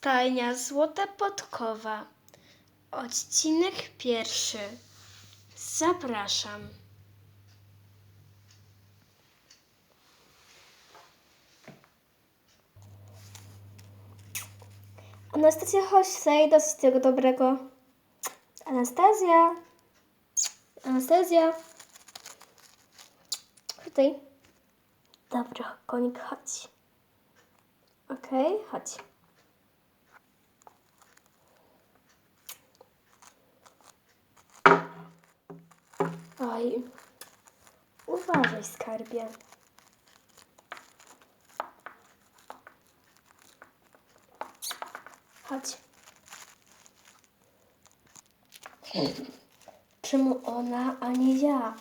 Stajnia Złota Podkowa. Odcinek pierwszy. Zapraszam. Anastazja, chodź tutaj, dosyć tego dobrego. Anastazja. Anastazja. Tutaj. Dobra, konik, chodź. Okej, chodź. Oj. Uważaj, skarbie. Chodź. Czemu ona, a nie ja?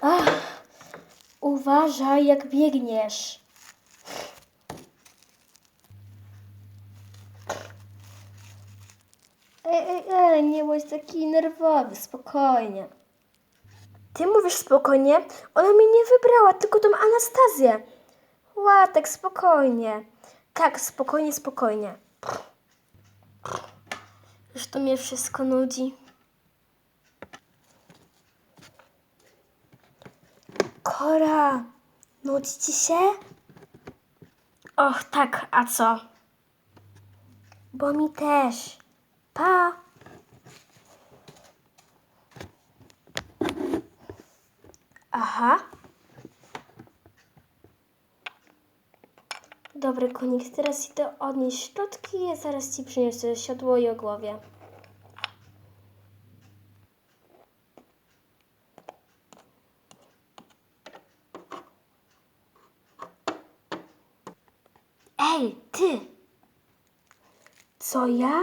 Ach, uważaj, jak biegniesz. Ej, ej, ej, nie bądź taki nerwowy, spokojnie. Ty mówisz spokojnie? Ona mnie nie wybrała, tylko tą Anastazję. Łatek, spokojnie. Tak, spokojnie, spokojnie. Już to mnie wszystko nudzi. Kora, nudzi ci się? Och, tak, a co? Bo mi też. Pa. Aha. Dobry konik, teraz idę odnieść środki i zaraz ci przyniosę siodło i ogłowie. Ej, ty! Co ja?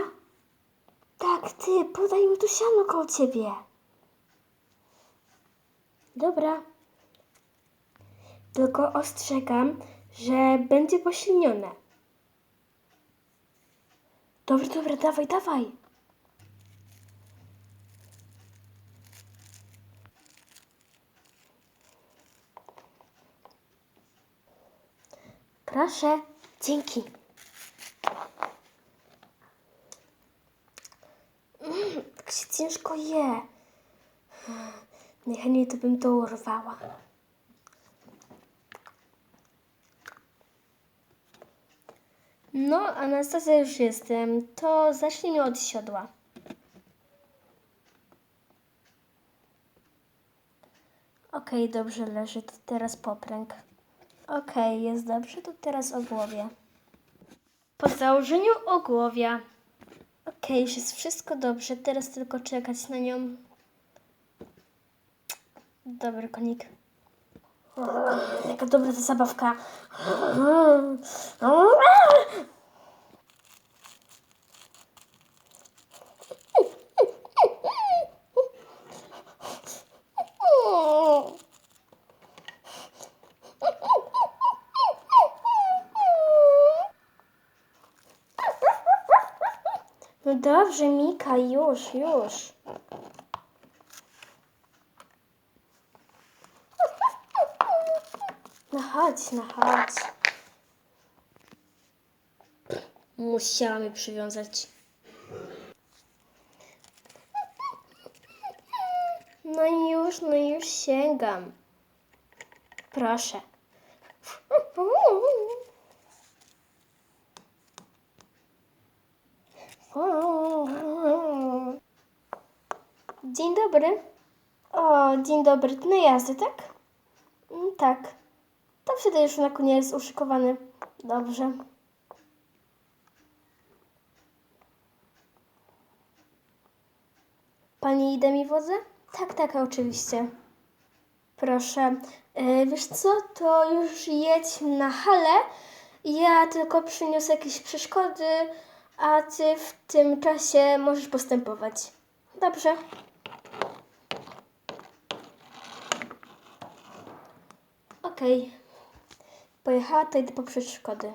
Tak, ty, podaj mi tu siano koło ciebie. Dobra. Tylko ostrzegam, że będzie posilnione. Dobra, dobra, dawaj, dawaj. Proszę, dzięki. Mm, tak się ciężko je. Najchętniej to bym to urwała. No, Anastazja już jestem. To zacznijmy od siodła. Okej, dobrze leży. To teraz popręg. Okej, jest dobrze. To teraz o głowie. Po założeniu ogłowia. Okej, już jest wszystko dobrze. Teraz tylko czekać na nią. Dobry konik. Jaka dobra ta zabawka. No dobrze, Mika, już, już. No chodź, no chodź. Musiała mnie przywiązać. No już, no już sięgam. Proszę. Dzień dobry. O, dzień dobry. Na jazdę, tak? Mm, tak. To wtedy już na koniec uszykowany. Dobrze. Pani idę mi wodze? Tak, tak, oczywiście. Proszę. E, wiesz co, to już jedź na halę. Ja tylko przyniosę jakieś przeszkody, a ty w tym czasie możesz postępować. Dobrze. Okej. Pojechała, to idę po przeszkody.